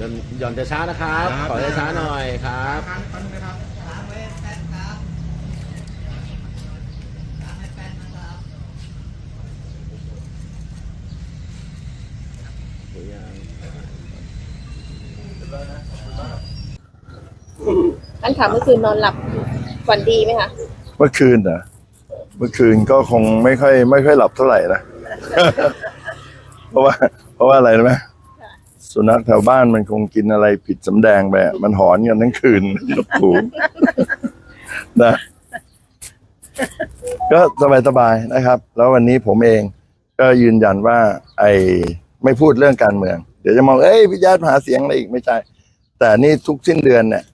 ย่อนหย่อนช้าๆนะครับ ครับขอช้าๆหน่อยครับท่านถามเมื่อคืนนอนหลับฝันดีไหมคะ เมื่อคืนนะเมื่อคืนก็คงไม่ค่อย ไม่ค่อยหลับเท่าไหร่นะ เพราะว่า เพราะว่าอะไรรู้ไหม สุนัขแถวบ้านมันคงกินอะไรผิดสำแดงไปอะมันหอนกันทั้งคืนนกหูนะ ก็สบายๆนะครับ แล้ววันนี้ผมเอง ก็ยืนยันว่า ไอ้ไม่พูดเรื่องการเมือง เดี๋ยวจะมองเอ้ยพิญาติหาเสียงอะไรอีกไม่ใช่ แต่นี่ทุกสิ้นเดือนเนี่ย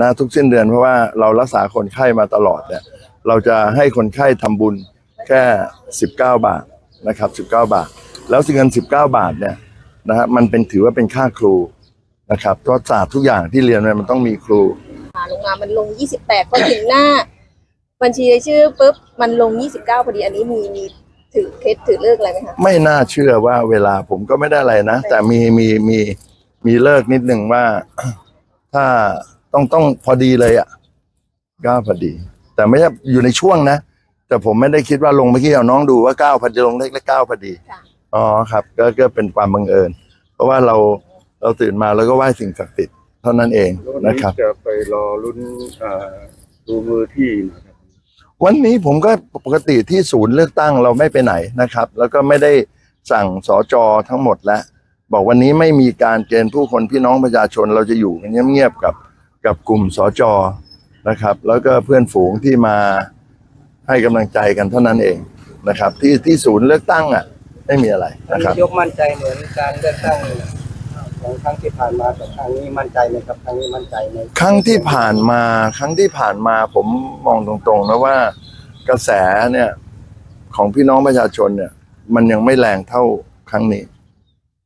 นะทุกสิ้นเดือนเพราะว่าเรารักษาคนไข้มาตลอดเนี่ย เราจะให้คนไข้ทำบุญแค่ 19 บาทนะครับ 19 บาท แล้วสิเงิน19 บาทเนี่ย นะฮะมันเป็นถือว่าเป็นค่าครูนะครับเพราะศาสตร์ทุกอย่างที่เรียนเนี่ยมันต้องมีครูหาลงมามันลง 28พอถึงหน้า บัญชีรายชื่อปุ๊บมันลง 29พอดีอันนี้มีมีถือเคสถือเลิกอะไรไหมคะไม่น่าเชื่อว่าเวลาผมก็ไม่ได้อะไรนะ แต่มีมีมีมีเลิกนิดหนึ่งว่า ถ้าต้องต้องพอดีเลยอะก็พอดี แต่ไม่ใช่อยู่ในช่วงนะ แต่ผมไม่ได้คิดว่าลงเมื่อกี้เอาน้องดูว่าเก้าพอดีลงเลขเลขเก้าพอดี ค่ะ อ๋อครับก็ก็เป็นความบังเอิญ เพราะว่าเราเราตื่นมาแล้วก็ไหว้สิ่งศักดิ์สิทธิ์เท่านั้นเองแล้ววันนะนี้ครับ จะไปรอรุ่นเอ่อดูมือที่นะครับวันนี้ผมก็ปกติที่ศูนย์เลือกตั้งเราไม่ไปไหนนะครับ แล้วก็ไม่ได้สั่งสอจอทั้งหมดแล้วบอกวันนี้ไม่มีการเกณฑ์ผู้คนพี่น้องประชาชนเราจะอยู่กันเงียบๆกับกับกลุ่มสอจอนะครับ แล้วก็เพื่อนฝูงที่มาให้กำลังใจกันเท่านั้นเองนะครับ ที่ที่ศูนย์เลือกตั้งอะ ไม่มีอะไรท่านนะครับนายกมั่นใจเหมือนการเลือกตั้งของครั้งที่ผ่านมากับครั้งนี้มั่นใจไหมครับครั้งนี้มั่นใจไหมครั้งที่ผ่านมาครั้งที่ผ่านมาผมมองตรงๆนะว่ากระแสเนี่ยของพี่น้องประชาชนเนี่ย มันยังไม่แรงเท่าครั้งนี้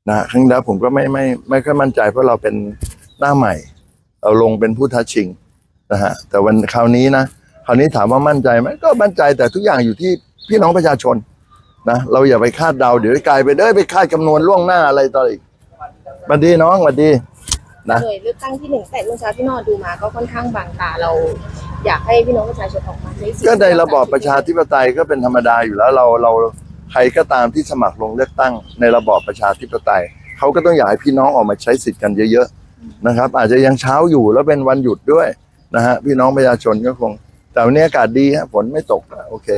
นะครั้งที่แล้วผมก็ไม่ไม่ไม่ค่อยมั่นใจเพราะเราเป็นหน้าใหม่ เราลงเป็นผู้ท้าชิงนะฮะแต่วันคราวนี้นะคราวนี้ถามว่ามั่นใจไหมก็มั่นใจแต่ทุกอย่างอยู่ที่พี่น้องประชาชน นะเราอย่าไปคาดเดาเดี๋ยวกลายไปเด้ยไปคาดคำนวณล่วงหน้าอะไรต่ออีกสวัสดีน้องสวัสดีนะหน่วยเลือกตั้งที่หนึ่งแต่เมื่อเช้าที่นอนดูมาก็ค่อนข้างบางตาเรา อยากให้พี่น้องประชาชนออกมาใช้สิทธิ์ก็ในระบอบประชาธิปไตยก็เป็นธรรมดาอยู่แล้วเราเราใครก็ตามที่สมัครลงเลือกตั้ง ในระบอบประชาธิปไตยเขาก็ต้องอยากให้พี่น้องออกมาใช้สิทธิ์กันเยอะๆนะครับ อาจจะยังเช้าอยู่แล้วเป็นวันหยุดด้วยนะฮะพี่น้องประชาชนก็คง แต่วันนี้อากาศดีฮะฝนไม่ตกอะโอเค